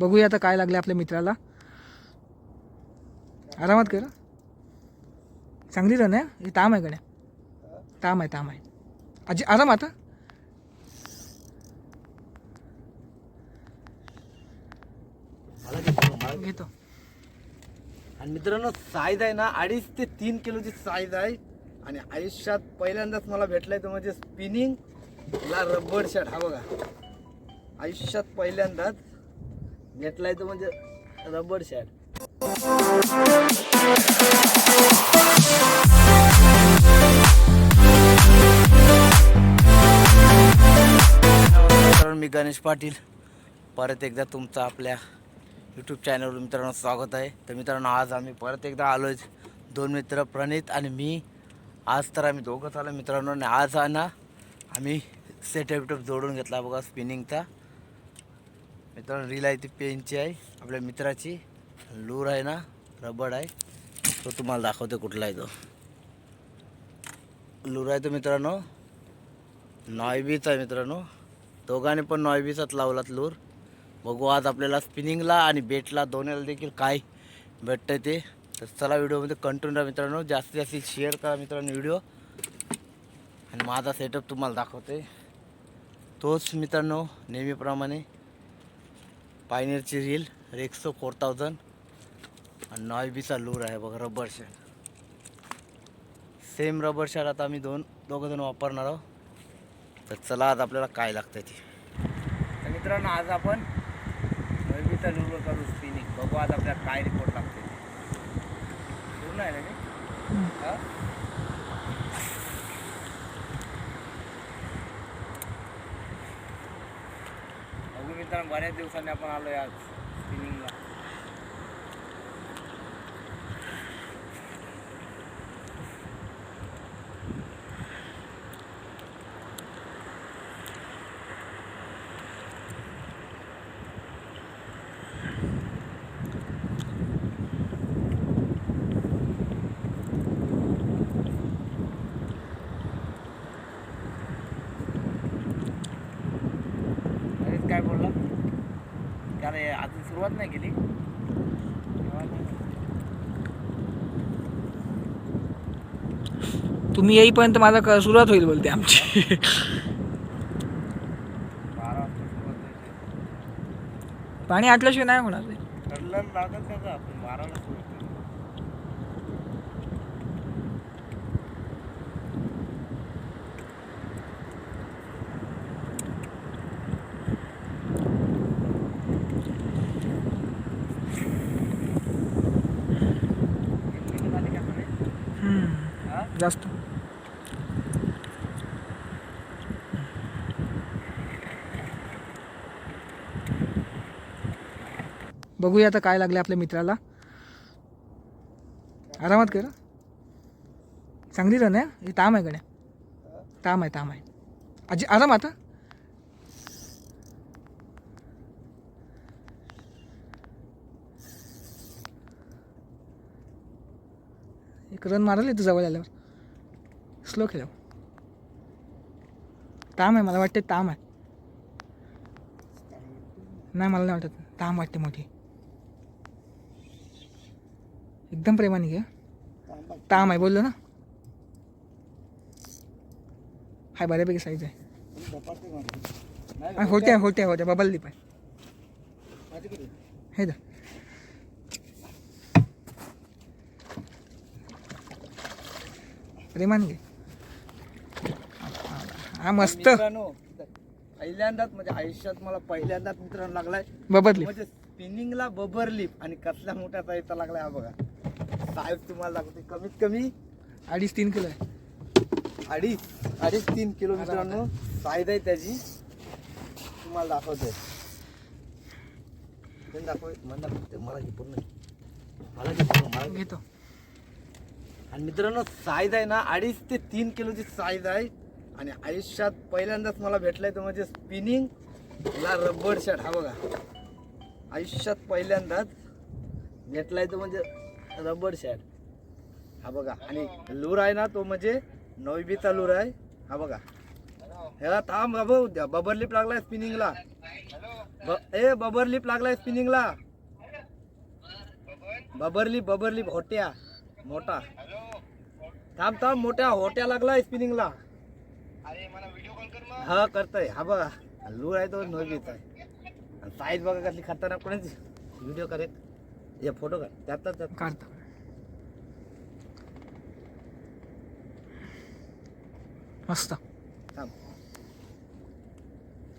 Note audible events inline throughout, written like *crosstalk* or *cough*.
बघूया आता काय लागले आपल्या मित्राला. आरामात कर. चांगली रन आहे हे ताम आहे गण्या ताम आहे ताम आहे. आजी आराम आता. घेतो, घेतो आणि मित्रांनो साईज आहे ना अडीच ते तीन किलोची साईज आहे. आणि आयुष्यात पहिल्यांदाच मला भेटलाय तो म्हणजे स्पिनिंग ला रबर शर्ट हा बघा. आयुष्यात पहिल्यांदाच भेटलाय तो म्हणजे रबर शॅट मित्रांनो मी गणेश पाटील. परत एकदा तुमचं आपल्या यूट्यूब चॅनलवर मित्रांनो स्वागत आहे. तर मित्रांनो आज आम्ही परत एकदा आलो आहे दोन मित्र प्रणित आणि मी. आज तर आम्ही दोघंच आलो मित्रांनो आणि आज आहे ना आम्ही सेटअप विटअप जोडून घेतला बघा स्पिनिंगचा मित्रांनो रील आहे ती पेनची आहे आपल्या मित्राची. लूर आहे ना रबड आहे. तो तुम्हाला दाखवतो कुठला आहे तो. लूर आहे तो मित्रांनो. नॉयबीच आहे मित्रांनो. दोघांनी पण नॉयबीचाच लावलात लूर. बघू आज आपल्याला स्पिनिंगला आणि बेटला दोन्हीला देखील काय भेटतं ते. तर चला व्हिडिओमध्ये कंटिन्यू राहा मित्रांनो. जास्तीत जास्त शेअर करा मित्रांनो व्हिडिओ. आणि माझा सेटअप तुम्हाला दाखवते तोच मित्रांनो नेहमीप्रमाणे. पायनियरची रील रेक्सो फोर थाउजंड आणि नॉयबीचा लूर आहे बघा rubber shad same rubber shad आता आम्ही दोन दोघं जण वापरणार आहोत. तर चला आज आपल्याला काय लागतं ते. तर मित्रांनो आज आपण नैविता लुरवर करू स्पिनिंग बघू आज आपल्याला काय रिपोर्ट लागते पूर्ण आहे ना कारण बऱ्याच दिवसांनी आपण आलोय आज स्विमिंगला काय बोलला? त्याला अजून सुरुवात नाही केली. तुम्ही येईपर्यंत माझा सुरुवात होईल बोलते आमची. पाणी आटल्याशिवाय नाही होणार लागत त्याचा आपण बाराला सुरुवात करू. एक मिनिट झाली का म्हणे? हम्म. हा? जास्त. बघूया आता काय लागले आपल्या मित्राला. आरामात कर. चांगली रन आहे हे ताम आहे गण्या ताम आहे ताम आहे. आजी आराम आता. एक रन मारले इथं जवळ आल्यावर. स्लो खेळव. ताम आहे मला वाटते ताम आहे. नाही मला नाही वाटत. ताम वाटते मोठी. एकदम प्रेमाने घे ताम आहे बोललो ना? हाय बऱ्यापैकी साईज आहे. नाही हा, होत्या होत्या होत्या बबल दीप आहे. हे दा प्रेमाने घे. हा मस्त. मित्रांनो पहिल्यांदाच म्हणजे आयुष्यात मला पहिल्यांदाच मित्रांनो लागलाय. बबल म्हणजे स्पिनिंगला बबर लिप आणि कसल्या मोठ्या साईजचा लागलाय हा बघा. साईज तुम्हाला दाखवते कमीत कमी अडीच तीन किलो आहे. अडीच अडीच तीन किलो मित्रांनो साईज आहे त्याची. तुम्हाला दाखवते इथून दाखव मला मला घे पूर्ण मला घे पूर्ण मला घे. घेतो. आणि मित्रांनो साईज आहे ना अडीच ते तीन किलोची साईज आहे. आणि आयुष्यात पहिल्यांदाच मला भेटलाय तो म्हणजे स्पिनिंग ला रबर शर्ट हा बघा. आयुष्यात पहिल्यांदाच भेटलाय तो म्हणजे रबर शर्ट हा बघा. आणि लूर आहे ना तो म्हणजे नवबीचा लूर आहे. हा बघा. ह्याला थांब उद्या बबर लिप लागलाय स्पिनिंगला ब- ए बबरलिप लागलाय स्पिनिंगला बबरलिप बबरली होट्या. मोठा. थांब थांब मोठ्या होट्या लागलाय स्पिनिंगला हा करतोय. हा बघा लूर आहे तो नोबीच आहे. साईज बघा कसली खतरनाक कोणाची? व्हिडिओ करे हे फोटो कर. त्यात त्यात. काढतो. मस्त. थांब.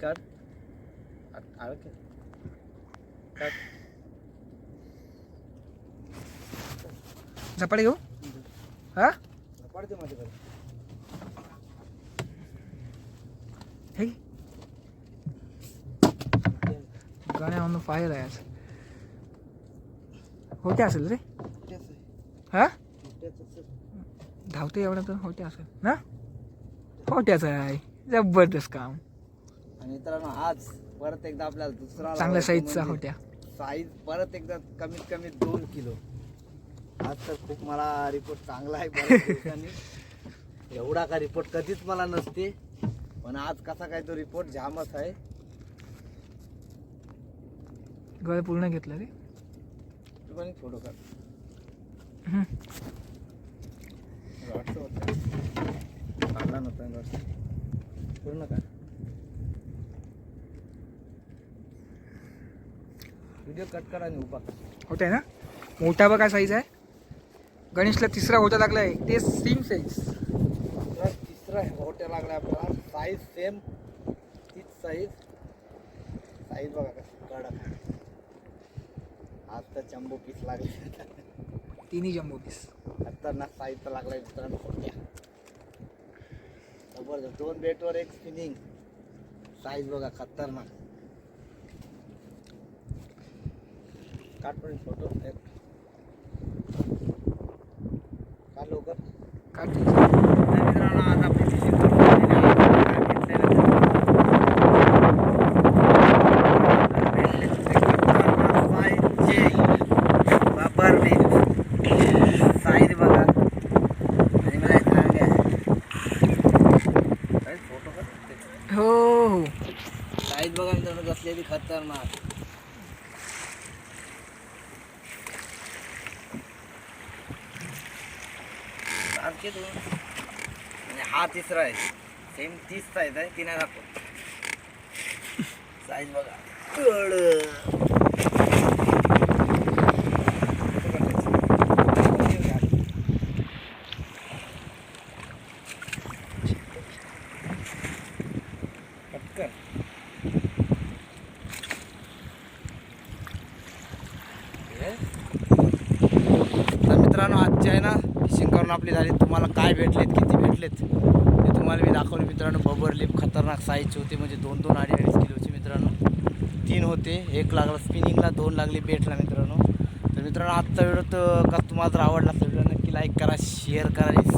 काढ. आ- आळ. काढ. झपाटे घेऊ? हा? पडते माझ्याकडे हे गाण्या ऑन फायर आहे आज होते असेल रे. हा? धावते एवढं तर होते असेल. ना? होत्याच आहे. जबरदस्त काम. आणि मित्रांनो आज परत एकदा आपल्याला दुसरा चांगल्या साईजचा होत्या. साईज परत एकदा कमीत कमी दोन किलो. आज तर खूप मला रिपोर्ट चांगला आहे *laughs* एवढा का रिपोर्ट कधीच मला नसते. पण आज कसा काय तो रिपोर्ट जामच आहे. गळ पूर्ण घेतलं रे. रॉडचं पूर्ण का व्हिडिओ कट करा आणि उभा. होते ना? मोठा बघा साईज आहे. गणेशला तिसरा होता लागलाय. ते सेम साईज तिसरा होट्या लागला आपल्याला. साईज सेम तीच साईज साईज बघा कसं. कडक आहे. आज तर चंबो पीस लागले. तिन्ही जम्बो पीस खतरनाक साईजचा लागलाय मित्रांनो होट्या जबरदस्त. दोन बेटवर एक स्पिनिंग साईज बघा खतरनाक. पण फोटो एक. काढ लवकर. काढते तर मित्रांनो आज आपली fishing करून झालेली आहे. आपण घेतलेलं साईज बघा आणि मला एक रांग आहे. काय फोटो का? हो हो साईज बघा ते बी खतरनाक. सारखे दोन. आणि हा तिसरा आहे. सेम तीस साईज आहे तिने दाखव साईज बघा. तर मित्रांनो आजची आहे ना फिशिंग करून आपली झाली. तुम्हाला काय भेटलेत किती भेटलेत ते तुम्हाला मी दाखवले मित्रांनो. बबर लिप खतरनाक साईजचे होते म्हणजे दोन दोन अडीच अडीच किलोचे मित्रांनो. तीन होते एक लागला स्पिनिंगला दोन लागले बेटला मित्रांनो. तर मित्रांनो आजचा व्हिडिओ तर का तुम्हाला जर आवडला असेल तर नक्की लाईक करा शेअर करा आणि